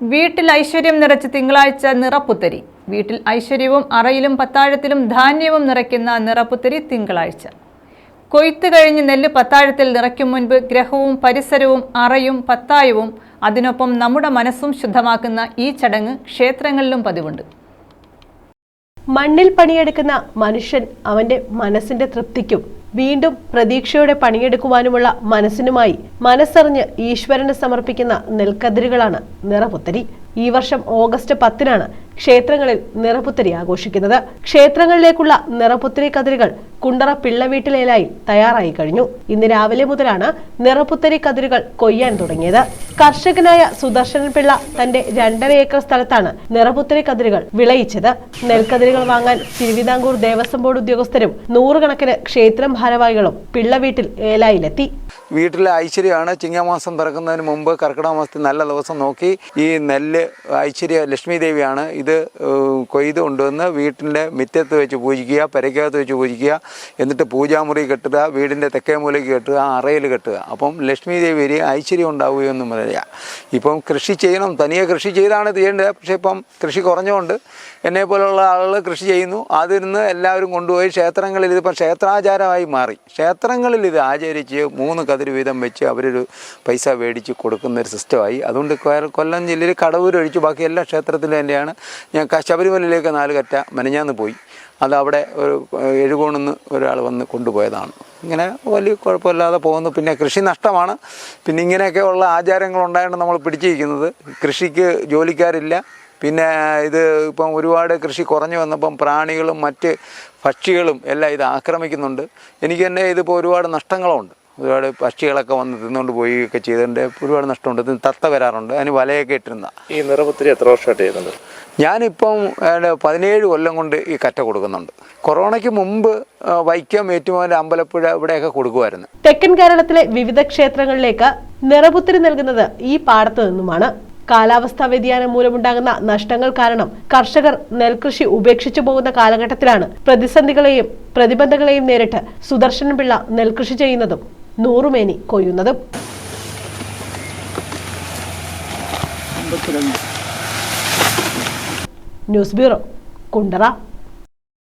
വീട്ടിൽ ഐശ്വര്യം നിറച്ച് തിങ്കളാഴ്ച നിറപ്പുത്തരി. വീട്ടിൽ ഐശ്വര്യവും അറയിലും പത്താഴത്തിലും ധാന്യവും നിറയ്ക്കുന്ന നിറപ്പുത്തരി തിങ്കളാഴ്ച. കൊയ്ത്ത് കഴിഞ്ഞ് നെല്ല് പത്താഴത്തിൽ നിറയ്ക്കും മുൻപ് ഗ്രഹവും പരിസരവും അറയും പത്തായവും അതിനൊപ്പം നമ്മുടെ മനസ്സും ശുദ്ധമാക്കുന്ന ഈ ചടങ്ങ് ക്ഷേത്രങ്ങളിലും പതിവുണ്ട്. മണ്ണിൽ പണിയെടുക്കുന്ന മനുഷ്യൻ അവന്റെ മനസ്സിന്റെ തൃപ്തിക്കും വീണ്ടും പ്രതീക്ഷയോടെ പണിയെടുക്കുവാനുമുള്ള മനസ്സിനുമായി മനസ്സറിഞ്ഞ് ഈശ്വരന് സമർപ്പിക്കുന്ന നെൽക്കതിരുകളാണ് നിറപുത്തരി. ഈ വർഷം ഓഗസ്റ്റ് പത്തിനാണ് ക്ഷേത്രങ്ങളിൽ നിറപുത്തരി ആഘോഷിക്കുന്നത്. ക്ഷേത്രങ്ങളിലേക്കുള്ള നിറപുത്തരി കതിരുകൾ കുണ്ടറ പിള്ളവീട്ടിലേലായി തയ്യാറായി കഴിഞ്ഞു. ഇന്ന് രാവിലെ മുതലാണ് നിറപുത്തരി കതിരുകൾ കൊയ്യാൻ തുടങ്ങിയത്. കർഷകനായ സുദർശനൻ പിള്ള തന്റെ രണ്ടര ഏക്കർ സ്ഥലത്താണ് നിറപുത്തരി കതിരുകൾ വിളയിച്ചത്. നെൽക്കതിരുകൾ വാങ്ങാൻ തിരുവിതാംകൂർ ദേവസ്വം ബോർഡ് ഉദ്യോഗസ്ഥരും നൂറുകണക്കിന് ക്ഷേത്രം ഭാരവാഹികളും പിള്ളവീട്ടിൽ ഏലായിലെത്തി. വീട്ടിലെ ഐശ്വര്യമാണ് ചിങ്ങമാസം പിറക്കുന്നതിന് മുമ്പ് കർക്കിടക മാസത്തിൽ നല്ല ദിവസം നോക്കി ഈ നെല്ല് ഐശ്വര്യ ലക്ഷ്മി ദേവിയാണ് ഇത് കൊയ്ത് കൊണ്ടുവന്ന് വീട്ടിന്റെ മിറ്റത്ത് വെച്ച് പൂജിക്കുക പെരയ്ക്കകത്ത് വെച്ച് പൂജിക്കുക. എന്നിട്ട് പൂജാമുറി കെട്ടുക വീടിന്റെ തെക്കേ മൂലയ്ക്ക് കെട്ടുക അറയിൽ കെട്ടുക. അപ്പം ലക്ഷ്മി ദേവി ഒരു ഐശ്വര്യം ഉണ്ടാവുകയെന്നും പറയാം. ഇപ്പം കൃഷി ചെയ്യണം. തനിയെ കൃഷി ചെയ്താണ് ചെയ്യേണ്ടത്. പക്ഷേ ഇപ്പം കൃഷി കുറഞ്ഞുകൊണ്ട് എന്നെ പോലുള്ള ആളുകൾ കൃഷി ചെയ്യുന്നു. അതിൽ നിന്ന് എല്ലാവരും കൊണ്ടുപോയി ക്ഷേത്രങ്ങളിൽ ഇതിപ്പം ക്ഷേത്രാചാരമായി മാറി. ക്ഷേത്രങ്ങളിൽ ഇത് ആചരിച്ച് മൂന്ന് കതിര് വീതം വെച്ച് അവരൊരു പൈസ മേടിച്ച് കൊടുക്കുന്ന ഒരു സിസ്റ്റമായി. അതുകൊണ്ട് കൊല്ലം ജില്ലയിൽ കടവൂരൊഴിച്ച് ബാക്കി എല്ലാ ക്ഷേത്രത്തിലും തന്നെയാണ്. ഞാൻ ശബരിമലയിലേക്ക് നാല് കറ്റ മനഞ്ഞാന്ന് പോയി. അത് അവിടെ ഒരു എഴുകോണെന്ന് ഒരാൾ വന്ന് കൊണ്ടുപോയതാണ്. ഇങ്ങനെ വലിയ കുഴപ്പമില്ലാതെ പോകുന്നു. പിന്നെ കൃഷി നഷ്ടമാണ്. പിന്നെ ഇങ്ങനെയൊക്കെ ഉള്ള ആചാരങ്ങൾ ഉണ്ടായതുകൊണ്ട് നമ്മൾ പിടിച്ചിരിക്കുന്നത്. കൃഷിക്ക് ജോലിക്കാരില്ല. പിന്നെ ഇത് ഇപ്പം ഒരുപാട് കൃഷി കുറഞ്ഞു വന്നപ്പം പ്രാണികളും മറ്റ് പക്ഷികളും എല്ലാം ഇത് ആക്രമിക്കുന്നുണ്ട്. എനിക്ക് തന്നെ ഇതിപ്പോൾ ഒരുപാട് നഷ്ടങ്ങളുണ്ട്. ഒരുപാട് പക്ഷികളൊക്കെ വന്ന് തിന്നുകൊണ്ട് പോയി ഒക്കെ ചെയ്തതിന്റെ ഒരുപാട് നഷ്ടമുണ്ട്. ഇതിന് തത്ത വരാറുണ്ട്. അതിന് വലയൊക്കെ ഇട്ടിരുന്ന. ഈ നിറപുത്തിരി എത്ര വർഷമായിട്ട് ചെയ്യുന്നുണ്ട്? ഞാനിപ്പം പതിനേഴ് കൊല്ലം കൊണ്ട് ഈ കറ്റ കൊടുക്കുന്നുണ്ട്. കൊറോണയ്ക്ക് മുമ്പ് വൈക്കം ഏറ്റുമാന്റെ അമ്പലപ്പുഴ ഇവിടെയൊക്കെ കൊടുക്കുമായിരുന്നു. തെക്കൻ കേരളത്തിലെ വിവിധ ക്ഷേത്രങ്ങളിലേക്ക് നിറപുത്തിരി നൽകുന്നത് ഈ പാടത്തു നിന്നുമാണ്. കാലാവസ്ഥാ വ്യതിയാനം മൂലമുണ്ടാകുന്ന നഷ്ടങ്ങൾ കാരണം കർഷകർ നെൽകൃഷി ഉപേക്ഷിച്ചു പോകുന്ന കാലഘട്ടത്തിലാണ് പ്രതിസന്ധികളെയും പ്രതിബന്ധങ്ങളെയും നേരിട്ട് സുദർശൻ പിള്ള നെൽകൃഷി ചെയ്യുന്നതും നൂറുമേനി കൊയ്യുന്നത്. News bureau Kundara.